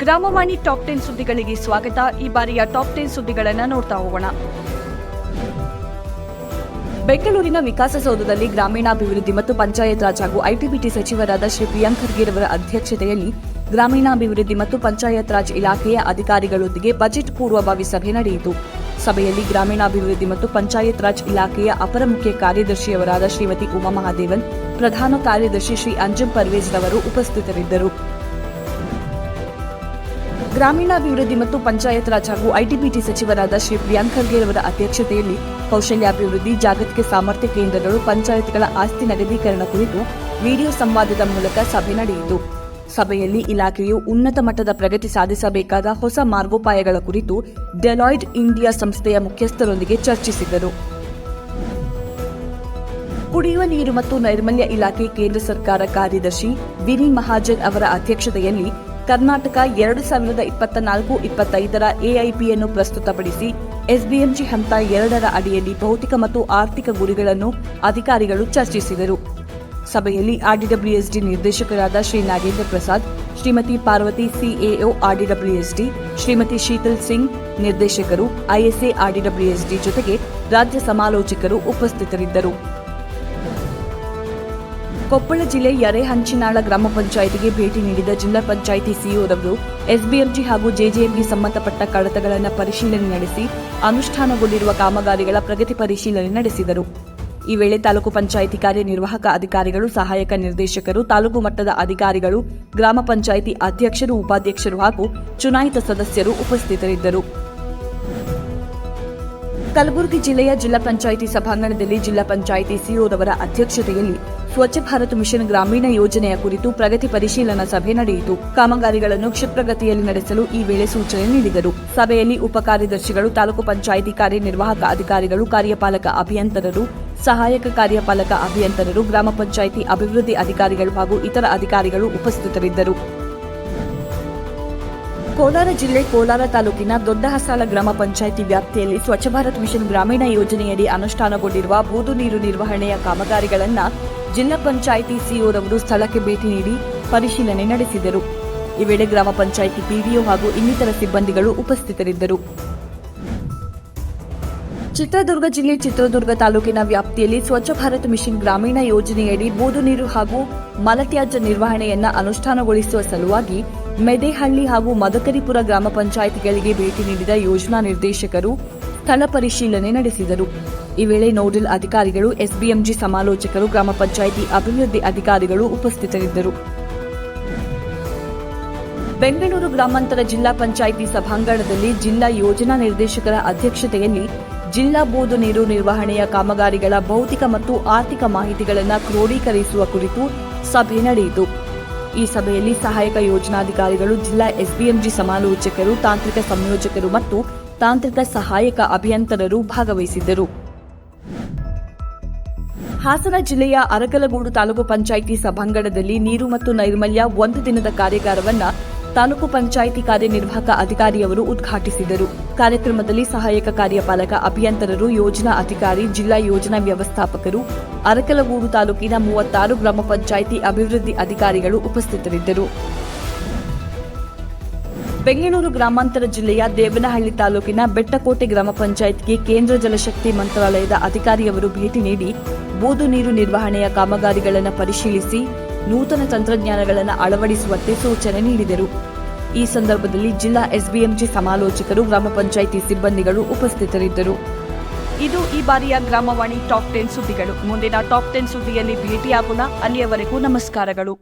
ಗ್ರಾಮವಾಣಿ top ten ಸುದ್ದಿಗಳಿಗೆ ಸ್ವಾಗತ. ಈ ಬಾರಿಯ ಟಾಪ್ ಟೆನ್ ಸುದ್ದಿಗಳನ್ನು ನೋಡ್ತಾ ಹೋಗೋಣ. ಬೆಂಗಳೂರಿನ ವಿಕಾಸಸೌಧದಲ್ಲಿ ಗ್ರಾಮೀಣಾಭಿವೃದ್ಧಿ ಮತ್ತು ಪಂಚಾಯತ್ ರಾಜ್ ಹಾಗೂ ಐಟಿಬಿಟಿ ಸಚಿವರಾದ ಶ್ರೀ ಪ್ರಿಯಾಂಕ್ ಖರ್ಗೆರವರ ಅಧ್ಯಕ್ಷತೆಯಲ್ಲಿ ಗ್ರಾಮೀಣಾಭಿವೃದ್ಧಿ ಮತ್ತು ಪಂಚಾಯತ್ ರಾಜ್ ಇಲಾಖೆಯ ಅಧಿಕಾರಿಗಳೊಂದಿಗೆ ಬಜೆಟ್ ಪೂರ್ವಭಾವಿ ಸಭೆ ನಡೆಯಿತು. ಸಭೆಯಲ್ಲಿ ಗ್ರಾಮೀಣಾಭಿವೃದ್ಧಿ ಮತ್ತು ಪಂಚಾಯತ್ ರಾಜ್ ಇಲಾಖೆಯ ಅಪರ ಮುಖ್ಯ ಕಾರ್ಯದರ್ಶಿಯವರಾದ ಶ್ರೀಮತಿ ಉಮಾ ಮಹಾದೇವನ್, ಪ್ರಧಾನ ಕಾರ್ಯದರ್ಶಿ ಶ್ರೀ ಅಂಜುಮ್ ಪರ್ವೇಜ್ ರವರು ಉಪಸ್ಥಿತರಿದ್ದರು. ಗ್ರಾಮೀಣಾಭಿವೃದ್ಧಿ ಮತ್ತು ಪಂಚಾಯತ್ ರಾಜ್ ಹಾಗೂ ಐಟಿಬಿಟಿ ಸಚಿವರಾದ ಶ್ರೀ ಪ್ರಿಯಾಂಕ್ ಖರ್ಗೆ ಅವರ ಅಧ್ಯಕ್ಷತೆಯಲ್ಲಿ ಕೌಶಲ್ಯಾಭಿವೃದ್ಧಿ, ಜಾಗತಿಕ ಸಾಮರ್ಥ್ಯ ಕೇಂದ್ರಗಳು, ಪಂಚಾಯತ್ಗಳ ಆಸ್ತಿ ನಗದೀಕರಣ ಕುರಿತು ವಿಡಿಯೋ ಸಂವಾದದ ಮೂಲಕ ಸಭೆ ನಡೆಯಿತು. ಸಭೆಯಲ್ಲಿ ಇಲಾಖೆಯು ಉನ್ನತ ಮಟ್ಟದ ಪ್ರಗತಿ ಸಾಧಿಸಬೇಕಾದ ಹೊಸ ಮಾರ್ಗೋಪಾಯಗಳ ಕುರಿತು ಡೆಲಾಯ್ಡ್ ಇಂಡಿಯಾ ಸಂಸ್ಥೆಯ ಮುಖ್ಯಸ್ಥರೊಂದಿಗೆ ಚರ್ಚಿಸಿದರು. ಕುಡಿಯುವ ನೀರು ಮತ್ತು ನೈರ್ಮಲ್ಯ ಇಲಾಖೆ ಕೇಂದ್ರ ಸರ್ಕಾರ ಕಾರ್ಯದರ್ಶಿ ವಿನಿ ಮಹಾಜನ್ ಅವರ ಅಧ್ಯಕ್ಷತೆಯಲ್ಲಿ ಕರ್ನಾಟಕ ಎರಡು ಸಾವಿರದ ಇಪ್ಪತ್ತ ನಾಲ್ಕು, ಇಪ್ಪತ್ತೈದರ ಎಐಪಿಯನ್ನು ಪ್ರಸ್ತುತಪಡಿಸಿ, ಎಸ್ಬಿಎಂಜಿ ಹಂತ ಎರಡರ ಅಡಿಯಲ್ಲಿ ಭೌತಿಕ ಮತ್ತು ಆರ್ಥಿಕ ಗುರಿಗಳನ್ನು ಅಧಿಕಾರಿಗಳು ಚರ್ಚಿಸಿದರು. ಸಭೆಯಲ್ಲಿ ಆರ್ಡಿಡಬ್ಲ್ಯೂಎಸ್ಡಿ ನಿರ್ದೇಶಕರಾದ ಶ್ರೀ ನಾಗೇಂದ್ರ ಪ್ರಸಾದ್, ಶ್ರೀಮತಿ ಪಾರ್ವತಿ ಸಿಎಒ ಆರ್ಡಿಡಬ್ಲ್ಯೂಎಸ್ಡಿ ಶ್ರೀಮತಿ ಶೀತಲ್ ಸಿಂಗ್ ನಿರ್ದೇಶಕರು ಐಎಸ್ಎ ಆರ್ಡಿಡಬ್ಲ್ಯೂಎಸ್ಡಿ ಜೊತೆಗೆ ರಾಜ್ಯ ಸಮಾಲೋಚಕರು ಉಪಸ್ಥಿತರಿದ್ದರು. ಕೊಪ್ಪಳ ಜಿಲ್ಲೆ ಯರೇಹಂಚಿನಾಳ ಗ್ರಾಮ ಪಂಚಾಯಿತಿಗೆ ಭೇಟಿ ನೀಡಿದ ಜಿಲ್ಲಾ ಪಂಚಾಯಿತಿ ಸಿಇಒರವರು, ಎಸ್ಬಿಎಂಜಿ ಹಾಗೂ ಜೆಜೆಎಂಗೆ ಸಂಬಂಧಪಟ್ಟ ಕಡತಗಳನ್ನು ಪರಿಶೀಲನೆ ನಡೆಸಿ, ಅನುಷ್ಠಾನಗೊಂಡಿರುವ ಕಾಮಗಾರಿಗಳ ಪ್ರಗತಿ ಪರಿಶೀಲನೆ ನಡೆಸಿದರು. ಈ ವೇಳೆ ತಾಲೂಕು ಪಂಚಾಯಿತಿ ಕಾರ್ಯನಿರ್ವಾಹಕ ಅಧಿಕಾರಿಗಳು, ಸಹಾಯಕ ನಿರ್ದೇಶಕರು, ತಾಲೂಕು ಮಟ್ಟದ ಅಧಿಕಾರಿಗಳು, ಗ್ರಾಮ ಪಂಚಾಯಿತಿ ಅಧ್ಯಕ್ಷರು, ಉಪಾಧ್ಯಕ್ಷರು ಹಾಗೂ ಚುನಾಯಿತ ಸದಸ್ಯರು ಉಪಸ್ಥಿತರಿದ್ದರು. ಕಲಬುರಗಿ ಜಿಲ್ಲೆಯ ಜಿಲ್ಲಾ ಪಂಚಾಯಿತಿ ಸಭಾಂಗಣದಲ್ಲಿ ಜಿಲ್ಲಾ ಪಂಚಾಯಿತಿ ಸಿಇಒರವರ ಅಧ್ಯಕ್ಷತೆಯಲ್ಲಿ ಸ್ವಚ್ಛ ಭಾರತ್ ಮಿಷನ್ ಗ್ರಾಮೀಣ ಯೋಜನೆಯ ಕುರಿತು ಪ್ರಗತಿ ಪರಿಶೀಲನಾ ಸಭೆ ನಡೆಯಿತು. ಕಾಮಗಾರಿಗಳನ್ನು ಕ್ಷಿಪ್ರಗತಿಯಲ್ಲಿ ನಡೆಸಲು ಈ ವೇಳೆ ಸೂಚನೆ ನೀಡಿದರು. ಸಭೆಯಲ್ಲಿ ಉಪ ಕಾರ್ಯದರ್ಶಿಗಳು, ತಾಲೂಕು ಪಂಚಾಯಿತಿ ಕಾರ್ಯನಿರ್ವಾಹಕ ಅಧಿಕಾರಿಗಳು, ಕಾರ್ಯಪಾಲಕ ಅಭಿಯಂತರರು, ಸಹಾಯಕ ಕಾರ್ಯಪಾಲಕ ಅಭಿಯಂತರರು, ಗ್ರಾಮ ಪಂಚಾಯಿತಿ ಅಭಿವೃದ್ಧಿ ಅಧಿಕಾರಿಗಳು ಹಾಗೂ ಇತರ ಅಧಿಕಾರಿಗಳು ಉಪಸ್ಥಿತರಿದ್ದರು. ಕೋಲಾರ ಜಿಲ್ಲೆ ಕೋಲಾರ ತಾಲೂಕಿನ ದೊಡ್ಡಹಸಾಳ ಗ್ರಾಮ ಪಂಚಾಯಿತಿ ವ್ಯಾಪ್ತಿಯಲ್ಲಿ ಸ್ವಚ್ಛ ಭಾರತ್ ಮಿಷನ್ ಗ್ರಾಮೀಣ ಯೋಜನೆಯಡಿ ಅನುಷ್ಠಾನಗೊಂಡಿರುವ ಬೂದು ನೀರು ನಿರ್ವಹಣೆಯ ಕಾಮಗಾರಿಗಳನ್ನು ಜಿಲ್ಲಾ ಪಂಚಾಯಿತಿ ಸಿಇಒರವರು ಸ್ಥಳಕ್ಕೆ ಭೇಟಿ ನೀಡಿ ಪರಿಶೀಲನೆ ನಡೆಸಿದರು. ಈ ವೇಳೆ ಗ್ರಾಮ ಪಂಚಾಯಿತಿ ಪಿಡಿಒ ಹಾಗೂ ಇನ್ನಿತರ ಸಿಬ್ಬಂದಿಗಳು ಉಪಸ್ಥಿತರಿದ್ದರು. ಚಿತ್ರದುರ್ಗ ಜಿಲ್ಲೆ ಚಿತ್ರದುರ್ಗ ತಾಲೂಕಿನ ವ್ಯಾಪ್ತಿಯಲ್ಲಿ ಸ್ವಚ್ಛ ಭಾರತ್ ಮಿಷನ್ ಗ್ರಾಮೀಣ ಯೋಜನೆಯಡಿ ಬೂದು ನೀರು ಹಾಗೂ ಮಲತ್ಯಾಜ್ಯ ನಿರ್ವಹಣೆಯನ್ನ ಅನುಷ್ಠಾನಗೊಳಿಸುವ ಸಲುವಾಗಿ ಮೆದೇಹಳ್ಳಿ ಹಾಗೂ ಮದಕರಿಪುರ ಗ್ರಾಮ ಪಂಚಾಯಿತಿಗಳಿಗೆ ಭೇಟಿ ನೀಡಿದ ಯೋಜನಾ ನಿರ್ದೇಶಕರು ಸ್ಥಳ ಪರಿಶೀಲನೆ ನಡೆಸಿದರು. ಈ ವೇಳೆ ನೋಡಲ್ ಅಧಿಕಾರಿಗಳು, ಎಸ್ಬಿಎಂಜಿ ಸಮಾಲೋಚಕರು, ಗ್ರಾಮ ಪಂಚಾಯಿತಿ ಅಭಿವೃದ್ಧಿ ಅಧಿಕಾರಿಗಳು ಉಪಸ್ಥಿತರಿದ್ದರು. ಬೆಂಗಳೂರು ಗ್ರಾಮಾಂತರ ಜಿಲ್ಲಾ ಪಂಚಾಯಿತಿ ಸಭಾಂಗಣದಲ್ಲಿ ಜಿಲ್ಲಾ ಯೋಜನಾ ನಿರ್ದೇಶಕರ ಅಧ್ಯಕ್ಷತೆಯಲ್ಲಿ ಜಿಲ್ಲಾ ಬೋದು ನೀರು ನಿರ್ವಹಣೆಯ ಕಾಮಗಾರಿಗಳ ಭೌತಿಕ ಮತ್ತು ಆರ್ಥಿಕ ಮಾಹಿತಿಗಳನ್ನು ಕ್ರೋಢೀಕರಿಸುವ ಕುರಿತು ಸಭೆ ನಡೆಯಿತು. ಈ ಸಭೆಯಲ್ಲಿ ಸಹಾಯಕ ಯೋಜನಾಧಿಕಾರಿಗಳು, ಜಿಲ್ಲಾ ಎಸ್ಬಿಎಂಜಿ ಸಮಾಲೋಚಕರು, ತಾಂತ್ರಿಕ ಸಂಯೋಜಕರು ಮತ್ತು ತಾಂತ್ರಿಕ ಸಹಾಯಕ ಅಭಿಯಂತರರು ಭಾಗವಹಿಸಿದ್ದರು. ಹಾಸನ ಜಿಲ್ಲೆಯ ಅರಕಲಗೂಡು ತಾಲೂಕು ಪಂಚಾಯಿತಿ ಸಭಾಂಗಣದಲ್ಲಿ ನೀರು ಮತ್ತು ನೈರ್ಮಲ್ಯ ಒಂದು ದಿನದ ಕಾರ್ಯಾಗಾರವನ್ನು ತಾಲೂಕು ಪಂಚಾಯಿತಿ ಕಾರ್ಯನಿರ್ವಾಹಕ ಅಧಿಕಾರಿಯವರು ಉದ್ಘಾಟಿಸಿದರು. ಕಾರ್ಯಕ್ರಮದಲ್ಲಿ ಸಹಾಯಕ ಕಾರ್ಯಪಾಲಕ ಅಭಿಯಂತರರು, ಯೋಜನಾ ಅಧಿಕಾರಿ, ಜಿಲ್ಲಾ ಯೋಜನಾ ವ್ಯವಸ್ಥಾಪಕರು, ಅರಕಲಗೂಡು ತಾಲೂಕಿನ ಮೂವತ್ತಾರು ಗ್ರಾಮ ಪಂಚಾಯಿತಿ ಅಭಿವೃದ್ಧಿ ಅಧಿಕಾರಿಗಳು ಉಪಸ್ಥಿತರಿದ್ದರು. ಬೆಂಗಳೂರು ಗ್ರಾಮಾಂತರ ಜಿಲ್ಲೆಯ ದೇವನಹಳ್ಳಿ ತಾಲೂಕಿನ ಬೆಟ್ಟಕೋಟೆ ಗ್ರಾಮ ಪಂಚಾಯತ್ಗೆ ಕೇಂದ್ರ ಜಲಶಕ್ತಿ ಮಂತ್ರಾಲಯದ ಅಧಿಕಾರಿಯವರು ಭೇಟಿ ನೀಡಿ ಬೂದು ನೀರು ನಿರ್ವಹಣೆಯ ಕಾಮಗಾರಿಗಳನ್ನು ಪರಿಶೀಲಿಸಿ ನೂತನ ತಂತ್ರಜ್ಞಾನಗಳನ್ನು ಅಳವಡಿಸುವಂತೆ ಸೂಚನೆ ನೀಡಿದರು. ಈ ಸಂದರ್ಭದಲ್ಲಿ ಜಿಲ್ಲಾ ಎಸ್ಬಿಎಂಜಿ ಸಮಾಲೋಚಕರು, ಗ್ರಾಮ ಪಂಚಾಯಿತಿ ಸಿಬ್ಬಂದಿಗಳು ಉಪಸ್ಥಿತರಿದ್ದರು. ಇದು ಈ ಬಾರಿಯ ಗ್ರಾಮವಾಣಿ ಟಾಪ್ ಟೆನ್ ಸುದ್ದಿಗಳು. ಮುಂದಿನ ಟಾಪ್ ಟೆನ್ ಸುದ್ದಿಯಲ್ಲಿ ಭೇಟಿಯಾಗೋಣ. ಅಲ್ಲಿಯವರೆಗೂ ನಮಸ್ಕಾರಗಳು.